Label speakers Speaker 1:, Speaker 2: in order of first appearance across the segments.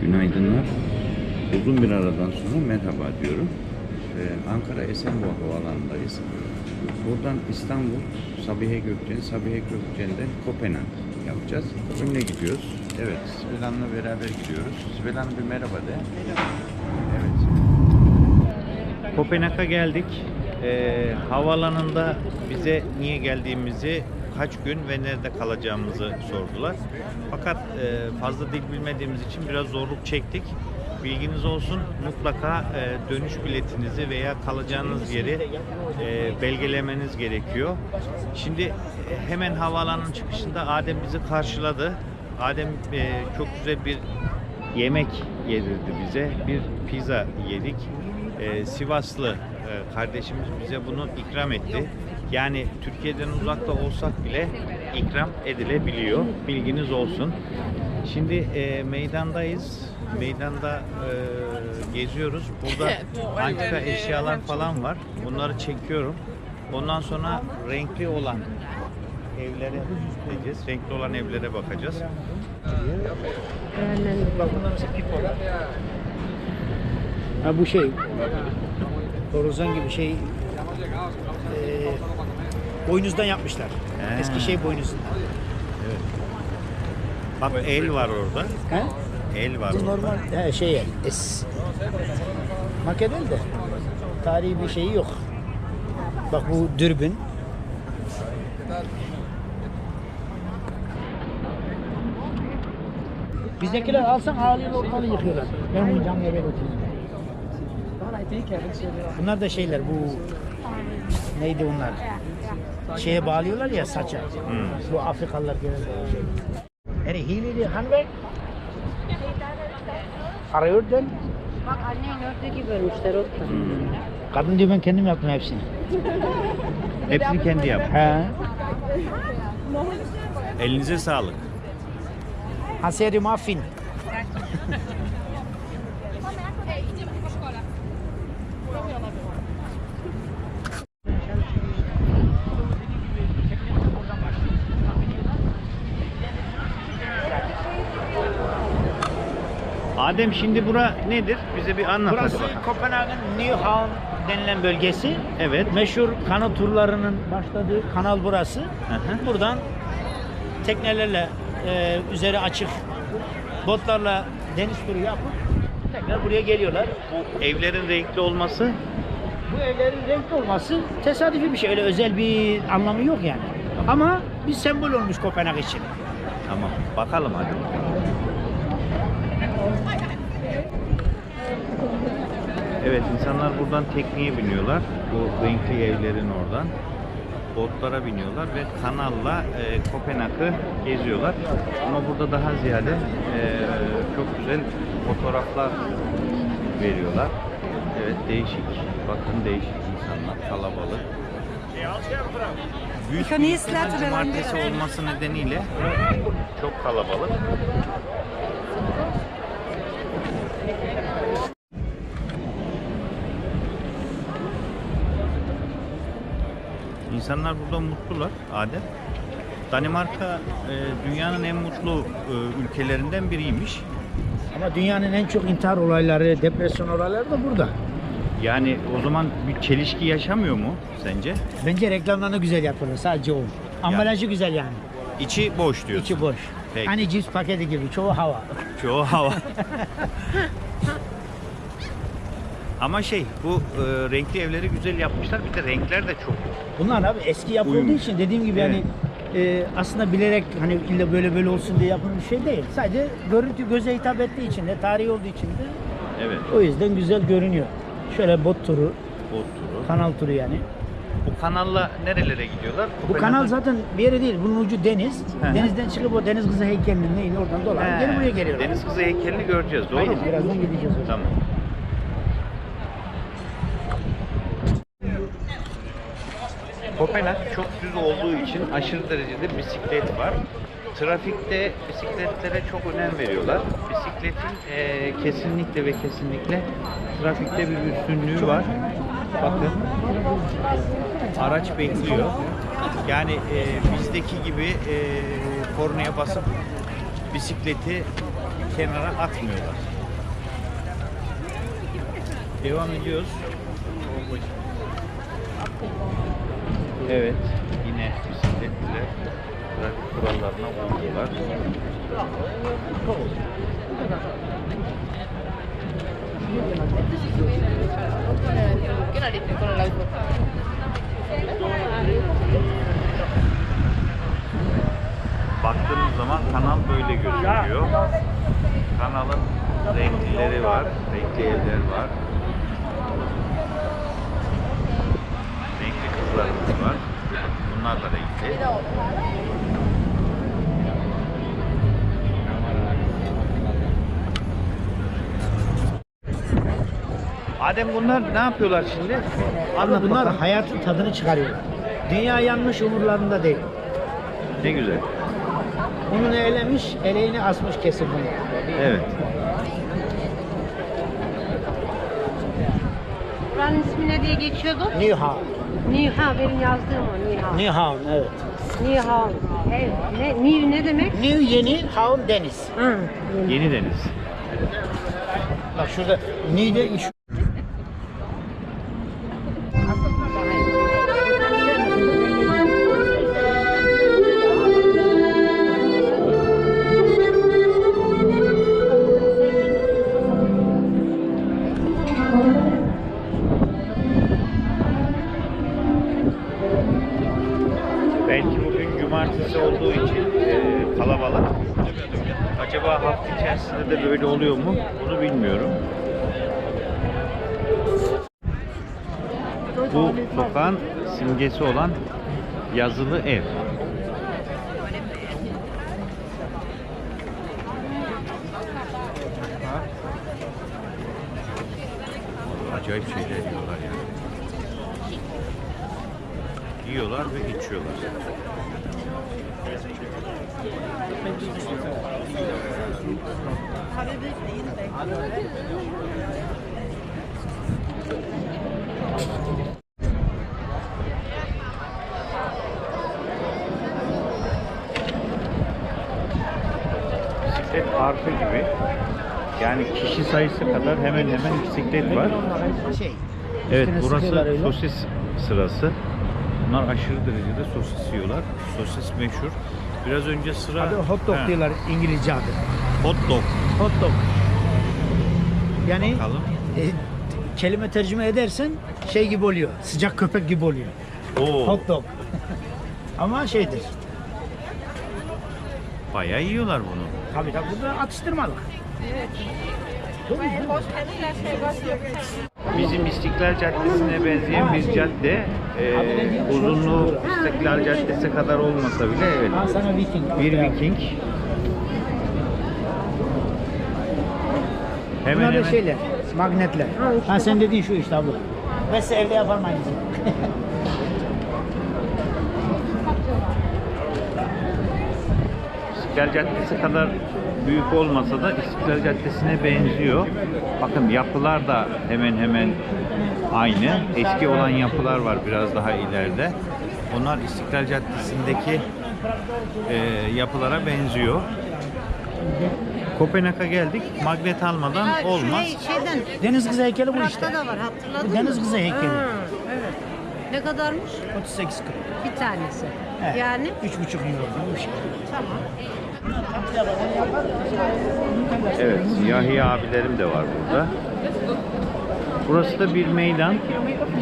Speaker 1: Günaydınlar. Uzun bir aradan sonra merhaba diyorum. Ee, Ankara Esenboğa Havaalanı'ndayız. Buradan İstanbul, Sabiha Gökçen, Sabiha Gökçen'den Kopenhag yapacağız. Kimle gidiyoruz? Evet, Sibel beraber gidiyoruz. Sibel Hanım bir merhaba de. Evet. Kopenhag'a geldik. Ee, havaalanında bize niye geldiğimizi, kaç gün ve nerede kalacağımızı sordular. Fakat e, fazla dil bilmediğimiz için biraz zorluk çektik. Bilginiz olsun mutlaka e, dönüş biletinizi veya kalacağınız yeri e, belgelemeniz gerekiyor. Şimdi e, hemen havaalanının çıkışında Adem bizi karşıladı. Adem e, çok güzel bir yemek yedirdi bize. Bir pizza yedik. Ee, Sivaslı e, kardeşimiz bize bunu ikram etti. Yani Türkiye'den uzakta olsak bile ikram edilebiliyor. Bilginiz olsun. Şimdi e, meydandayız. Meydanda e, geziyoruz. Burada antika eşyalar falan var. Bunları çekiyorum. Ondan sonra renkli olan evlere gideceğiz. Renkli olan evlere bakacağız.
Speaker 2: Bak bunlar mesela pipo. Ha bu şey. Horozan gibi şey. E, boynuzdan yapmışlar.
Speaker 1: He.
Speaker 2: Eski şey boynuzundan.
Speaker 1: Bak el var orada.
Speaker 2: He?
Speaker 1: El var
Speaker 2: Bu
Speaker 1: orada.
Speaker 2: normal he, şey es. Makedel de. Tarihi bir şeyi yok. Bak bu dürbün. Bizdekiler alsan ağlıyor ortalığı yıkıyorlar. Ben bunu camiye böyle oturuyorum. Bunlar da şeyler bu neydi onlar? Şeye bağlıyorlar ya saça. Bu Afrikalılar genelde şey. Yani hileli handwerk arıyordun.
Speaker 3: Bak annen gördüğü gibi ölmüşler o da.
Speaker 2: Kadın diyor ben kendim yaptım hepsini.
Speaker 1: Hepsini kendi yap.
Speaker 2: He.
Speaker 1: Elinize sağlık.
Speaker 2: Haseri muffin.
Speaker 1: Adem şimdi bura nedir? Bize bir anlat hadi
Speaker 2: Burası
Speaker 1: bakalım.
Speaker 2: Kopenhag'ın Nyhavn denilen bölgesi.
Speaker 1: Evet.
Speaker 2: Meşhur kano turlarının başladığı kanal burası.
Speaker 1: hı.
Speaker 2: Buradan teknelerle e, üzeri açık botlarla deniz turu yapıp tekrar buraya geliyorlar.
Speaker 1: Bu evlerin renkli olması
Speaker 2: Bu evlerin renkli olması tesadüfi bir şey. Öyle özel bir anlamı yok yani. Ama bir sembol olmuş Kopenhag için.
Speaker 1: tamam. Bakalım hadi. Evet insanlar buradan tekneye biniyorlar. Bu renkli evlerin oradan. Botlara biniyorlar ve kanalla e, Kopenhag'ı geziyorlar. Ama burada daha ziyade e, çok güzel fotoğraflar veriyorlar. Evet değişik. Bakın değişik insanlar. Kalabalık. Büyük bir cumartesi olması nedeniyle çok kalabalık. İnsanlar burada mutlular Adem. Danimarka e, dünyanın en mutlu e, ülkelerinden biriymiş.
Speaker 2: Ama dünyanın en çok intihar olayları, depresyon olayları da burada.
Speaker 1: Yani o zaman bir çelişki yaşamıyor mu sence?
Speaker 2: Bence reklamlarını güzel yapıyorlar. Sadece o. Ambalajı güzel yani.
Speaker 1: İçi boş diyorsun.
Speaker 2: İçi boş.
Speaker 1: Peki.
Speaker 2: Hani cips paketi gibi. Çoğu hava.
Speaker 1: Çoğu hava. Ama şey bu e, renkli evleri güzel yapmışlar. Bir de renkler de çok
Speaker 2: Bunlar abi eski yapıldığı
Speaker 1: Uyumuş.
Speaker 2: için dediğim gibi
Speaker 1: Evet.
Speaker 2: yani e, aslında bilerek hani illa böyle böyle olsun diye yapılmış bir şey değil. Sadece görüntü göze hitap ettiği için de, tarihi olduğu için de
Speaker 1: evet.
Speaker 2: o yüzden güzel görünüyor. Şöyle bot turu,
Speaker 1: Bot turu.
Speaker 2: kanal turu yani.
Speaker 1: Bu kanalla nerelere gidiyorlar?
Speaker 2: Bu kanal zaten bir yere değil. Bunun ucu deniz.
Speaker 1: Hı hı.
Speaker 2: Denizden çıkıp o deniz kızı heykelinin neyini oradan dolanıp
Speaker 1: He,
Speaker 2: geri buraya geliyorlar.
Speaker 1: Deniz kızı heykelini göreceğiz. Doğru
Speaker 2: Aynen,
Speaker 1: mu?
Speaker 2: birazdan gideceğiz oraya.
Speaker 1: Tamam. Kopenhag çok düz olduğu için aşırı derecede bisiklet var. Trafikte bisikletlere çok önem veriyorlar. Bisikletin eee, kesinlikle ve kesinlikle trafikte bir üstünlüğü var. Bakın araç bekliyor. Yani eee, bizdeki gibi eee kornaya basıp bisikleti kenara atmıyorlar. Devam ediyoruz. Evet, yine bisikletliler trafik kurallarına uyuyorlar. Baktığımız zaman kanal böyle gözüküyor. Kanalın renklileri var, renkli evler var. Renkli kızlarımız var. Bunlar da renkli. Adem bunlar ne yapıyorlar şimdi? Anlat
Speaker 2: Bunlar
Speaker 1: bakalım.
Speaker 2: hayatın tadını çıkarıyorlar. Dünya yanmış umurlarında değil.
Speaker 1: Ne güzel.
Speaker 2: Bunu elemiş, eleğini asmış kesin bunu.
Speaker 1: Evet.
Speaker 3: Buranın ismi ne diye geçiyordu?
Speaker 2: Nihao.
Speaker 3: Niha benim yazdığım o Niha.
Speaker 2: Nihao evet.
Speaker 3: Niha. Evet. Ne, Ni ne demek?
Speaker 2: New yeni, Haun deniz.
Speaker 3: Hı.
Speaker 1: Yeni deniz.
Speaker 2: Bak şurada Ni'de iş.
Speaker 1: İçerisinde de böyle oluyor mu? Bunu bilmiyorum. Bu sokağın simgesi olan yazılı ev. Acayip şeyler yiyorlar ya. Yiyorlar ve içiyorlar. Bisiklet parkı gibi. Yani kişi sayısı kadar hemen hemen bisiklet var.
Speaker 2: Şey.
Speaker 1: Evet
Speaker 2: üstüne
Speaker 1: burası
Speaker 2: sıkıyorlar öyle.
Speaker 1: sosis sırası. Bunlar aşırı derecede sosis yiyorlar. Sosis meşhur. Biraz önce sıra...
Speaker 2: Adı hot dog
Speaker 1: He,
Speaker 2: diyorlar İngilizce adı.
Speaker 1: Hot dog.
Speaker 2: Hot dog. Yani
Speaker 1: Bakalım.
Speaker 2: e, kelime tercüme edersen şey gibi oluyor. Sıcak köpek gibi oluyor.
Speaker 1: Oo,
Speaker 2: Hot dog. Ama şeydir.
Speaker 1: bayağı yiyorlar bunu.
Speaker 2: Tabii tabii burada atıştırmalık.
Speaker 1: Bizim İstiklal Caddesi'ne benzeyen bir cadde. Ee, uzunluğu İstiklal Caddesi kadar olmasa bile evet.
Speaker 2: Ha sana Viking.
Speaker 1: Bir Viking. Hemen
Speaker 2: Bunlar da
Speaker 1: hemen
Speaker 2: şeyler, magnetler. Ha sen dediğin şu işte bu. Ben size evde yaparım aynısını.
Speaker 1: İstiklal Caddesi kadar büyük olmasa da İstiklal Caddesi'ne benziyor. Bakın yapılar da hemen hemen aynı. Eski olan yapılar var biraz daha ileride. Onlar İstiklal Caddesi'ndeki e, yapılara benziyor. Kopenhag'a geldik. Magnet almadan
Speaker 3: Ha,
Speaker 1: olmaz.
Speaker 3: Şey, şeyden.
Speaker 2: Deniz kızı heykeli bu işte.
Speaker 3: Da var hatırladın
Speaker 2: Deniz
Speaker 3: mı?
Speaker 2: kızı heykeli.
Speaker 3: Ha, evet. Ne kadarmış?
Speaker 2: 38 kırk.
Speaker 3: Bir tanesi.
Speaker 2: Evet.
Speaker 3: Yani?
Speaker 2: 3,5 euro gibi bir şey.
Speaker 3: Tamam.
Speaker 1: Evet, Yahya abilerim de var burada. Burası da bir meydan.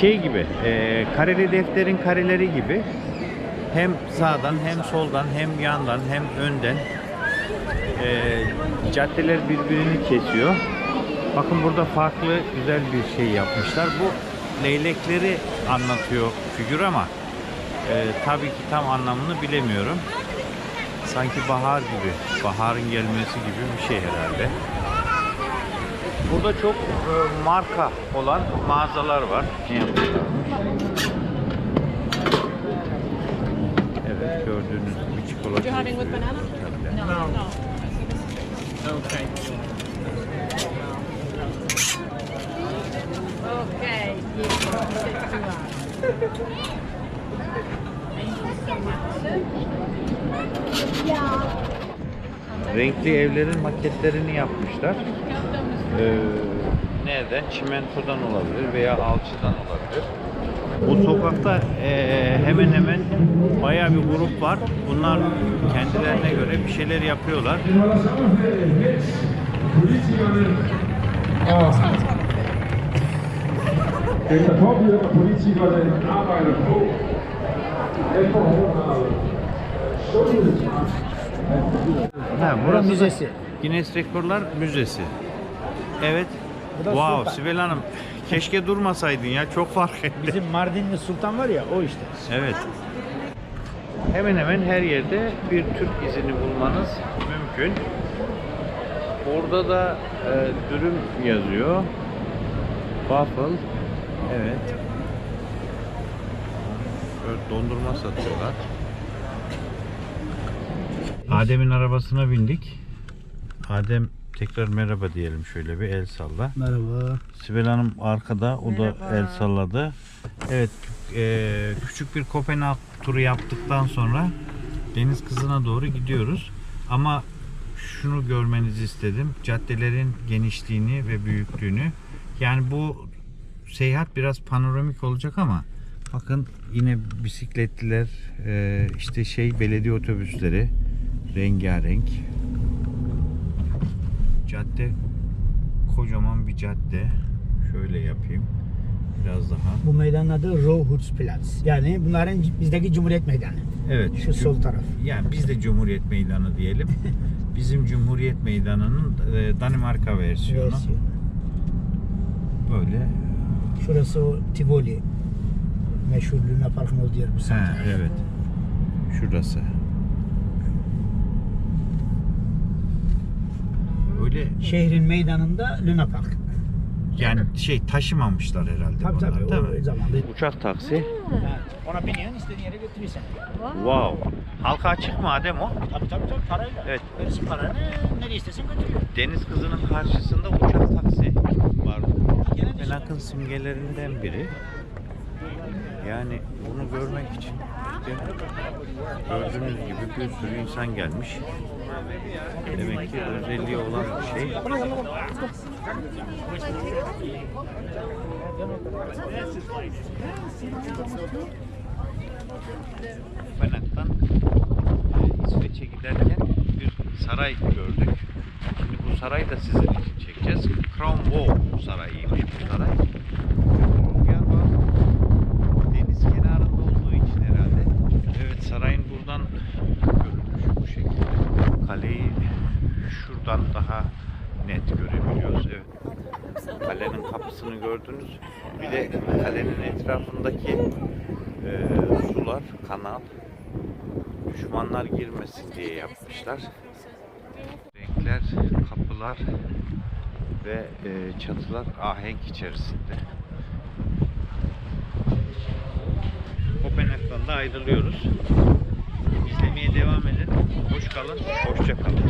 Speaker 1: Şey gibi, e, kareli defterin kareleri gibi. Hem sağdan hem soldan hem yandan hem önden e, caddeler birbirini kesiyor. Bakın burada farklı güzel bir şey yapmışlar. Bu leylekleri anlatıyor figür ama e, tabii ki tam anlamını bilemiyorum. Sanki bahar gibi, baharın gelmesi gibi bir şey herhalde. Burada çok e, marka olan mağazalar var. Ne? Evet gördüğünüz gibi çikolata.
Speaker 3: Okay.
Speaker 1: Renkli evlerin maketlerini yapmışlar. Ee, nereden? Çimentodan olabilir veya alçıdan olabilir. Bu sokakta eee, hemen hemen bayağı bir grup var. Bunlar kendilerine göre bir şeyler yapıyorlar.
Speaker 4: Den, der påvirker politikerne, arbejder på at sundhedsret.
Speaker 1: Ha,
Speaker 2: Burası müzesi.
Speaker 1: Guinness Rekorlar Müzesi. Evet. Wow,
Speaker 2: sultan.
Speaker 1: Sibel Hanım. Keşke durmasaydın ya. Çok fark etti.
Speaker 2: Bizim Mardinli Sultan var ya o işte.
Speaker 1: Evet. Hemen hemen her yerde bir Türk izini bulmanız mümkün. Orada da e, dürüm yazıyor. Waffle. Evet. Böyle dondurma satıyorlar. Adem'in arabasına bindik. Adem tekrar merhaba diyelim şöyle bir el salla.
Speaker 2: Merhaba.
Speaker 1: Sibel Hanım arkada, o da
Speaker 3: Merhaba.
Speaker 1: el salladı. Evet, eee, küçük bir Kopenhag turu yaptıktan sonra deniz kızına doğru gidiyoruz. Ama şunu görmenizi istedim. Caddelerin genişliğini ve büyüklüğünü. Yani bu seyahat biraz panoramik olacak ama bakın yine bisikletliler, eee, işte şey belediye otobüsleri rengarenk. Cadde kocaman bir cadde. Şöyle yapayım. Biraz daha.
Speaker 2: Bu meydanın adı Rohutsplatz. Yani bunların bizdeki Cumhuriyet Meydanı.
Speaker 1: Evet.
Speaker 2: Şu sol taraf.
Speaker 1: Yani biz de Cumhuriyet Meydanı diyelim. Bizim Cumhuriyet Meydanı'nın e, Danimarka versiyonu.
Speaker 2: Versiyonu.
Speaker 1: Böyle.
Speaker 2: Şurası o Tivoli. Meşhur Luna Park'ın olduğu yer bu sahne.
Speaker 1: evet. Şurası. Böyle
Speaker 2: Şehrin meydanında Luna Park.
Speaker 1: yani şey taşımamışlar herhalde
Speaker 2: Tabii
Speaker 1: bunlar,
Speaker 2: tabii
Speaker 1: değil
Speaker 2: o
Speaker 1: mi?
Speaker 2: zamanda.
Speaker 1: Uçak taksi.
Speaker 2: Evet. Ona biniyorsun istediğin yere götürüyorsun.
Speaker 1: Wow. Halka açık mı Adem o?
Speaker 2: Tabii tabii tabii parayla.
Speaker 1: Evet.
Speaker 2: Verirsin paranı nereye istersen götürüyor.
Speaker 1: Deniz kızının karşısında uçak taksi var. Kopenhag'ın simgelerinden biri. Yani bunu görmek için işte gördüğünüz gibi bir sürü insan gelmiş. Demek ki özelliği olan bir şey. Kopenhag'dan e, İsveç'e giderken bir saray gördük. Şimdi bu sarayı da sizin için çekeceğiz. Kronborg Sarayı'ymış bu saray. Rüzgar var. Deniz kenarında olduğu için herhalde. Evet sarayın buradan görünüşü bu şekilde. Kaleyi şuradan daha net görebiliyoruz. Evet. Kapısını gördünüz. Bir de kalenin etrafındaki e, sular, kanal düşmanlar girmesin diye yapmışlar. Renkler, kapılar ve e, çatılar ahenk içerisinde. Kopenhag'dan da ayrılıyoruz. İzlemeye devam edin. Hoş kalın, hoşça kalın.